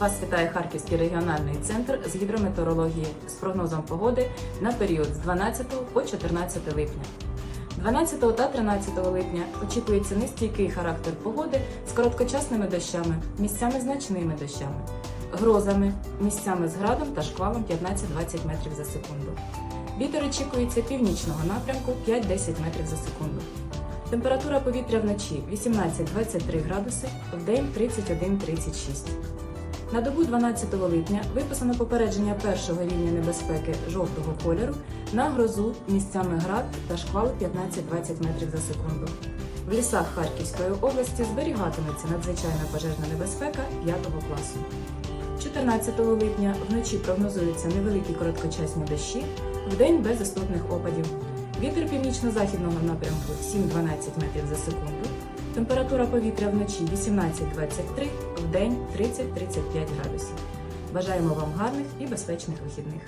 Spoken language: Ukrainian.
Вас вітає Харківський регіональний центр з гідрометеорології з прогнозом погоди на період з 12 по 14 липня. 12 та 13 липня очікується нестійкий характер погоди з короткочасними дощами, місцями значними дощами, грозами, місцями з градом та шквалом 15-20 метрів за секунду. Вітер очікується північного напрямку 5-10 метрів за секунду. Температура повітря вночі 18-23 градуси, вдень 31-36. На добу 12 липня виписано попередження першого рівня небезпеки жовтого кольору на грозу місцями град та шквал 15-20 метрів за секунду. В лісах Харківської області зберігатиметься надзвичайна пожежна небезпека 5 класу. 14 липня вночі прогнозуються невеликі короткочасні дощі, вдень без істотних опадів. Вітер північно-західного напрямку 7-12 метрів за секунду. Температура повітря вночі 18-23, вдень 30-35 градусів. Бажаємо вам гарних і безпечних вихідних.